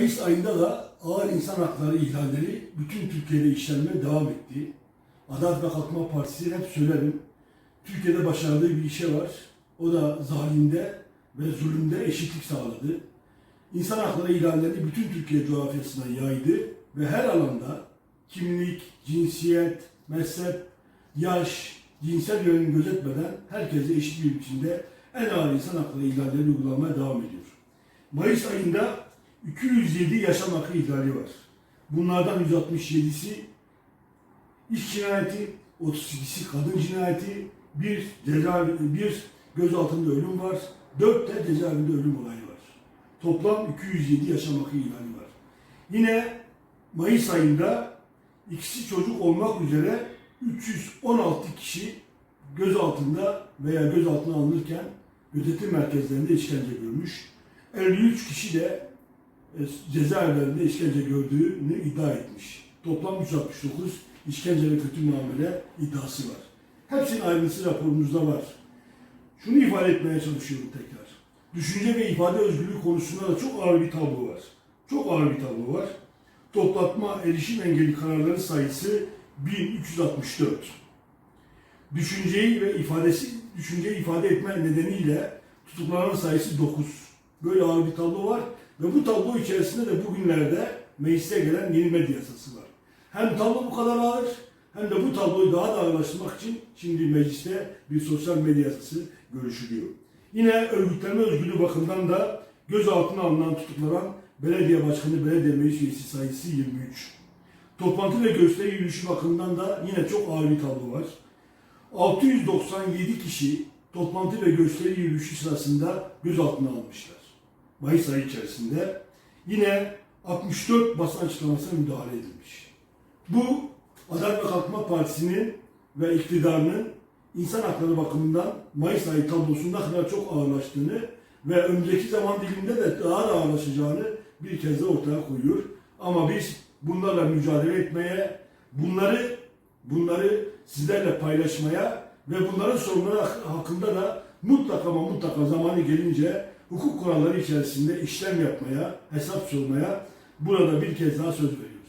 Mayıs ayında da ağır insan hakları ihlalleri bütün Türkiye'de işlenmeye devam etti. Adalet ve Kalkınma Partisi hep söylerim. Türkiye'de başardığı bir işe var. O da zalimde ve zulümde eşitlik sağladı. İnsan hakları ihlallerini bütün Türkiye coğrafyasına yaydı ve her alanda kimlik, cinsiyet, mezhep, yaş, cinsel yönünü gözetmeden herkese eşit bir biçimde en ağır insan hakları ihlalleri uygulamaya devam ediyor. Mayıs ayında 207 yaşam hakkı ihlali var. Bunlardan 167'si iş cinayeti, 32'si kadın cinayeti, bir cezaevi, bir gözaltında ölüm var, 4 de cezaevinde ölüm olayı var. Toplam 207 yaşam hakkı ihlali var. Yine Mayıs ayında ikisi çocuk olmak üzere 316 kişi gözaltında veya gözaltına alınırken gözetim merkezlerinde işkence görmüş. 53 kişi de cezaevlerinde işkence gördüğünü iddia etmiş. Toplam 369 işkence ve kötü muamele iddiası var. Hepsinin ayrıntısı raporumuzda var. Şunu ifade etmeye çalışıyorum tekrar. Düşünce ve ifade özgürlüğü konusunda da çok ağır bir tablo var. Çok ağır bir tablo var. Toplatma erişim engeli kararları sayısı 1364. Düşünceyi ve ifadesi düşünceyi ifade etme nedeniyle tutuklanan sayısı 9. Böyle ağır bir tablo var ve bu tablo içerisinde de bugünlerde meclise gelen yeni medya yasası var. Hem tablo bu kadar ağır hem de bu tabloyu daha da ağırlaştırmak için şimdi mecliste bir sosyal medya yasası görüşülüyor. Yine örgütlenme özgürlüğü bakımından da gözaltına alınan tutuklanan belediye başkanı, belediye meclis üyesi sayısı 23. Toplantı ve gösteri yürüyüşü bakımından da yine çok ağır bir tablo var. 697 kişi toplantı ve gösteri yürüyüşü sırasında gözaltına almışlar. Mayıs ayı içerisinde. Yine 64 basın açıklamasına müdahale edilmiş. Bu Adalet ve Kalkınma Partisi'nin ve iktidarının insan hakları bakımından Mayıs ayı tablosunda kadar çok ağırlaştığını ve önümüzdeki zaman diliminde de daha da ağırlaşacağını bir kez de ortaya koyuyor. Ama biz bunlarla mücadele etmeye, bunları bunları sizlerle paylaşmaya ve bunların sorunları hakkında da mutlaka ama mutlaka zamanı gelince hukuk kuralları içerisinde işlem yapmaya, hesap sormaya burada bir kez daha söz veriyorum.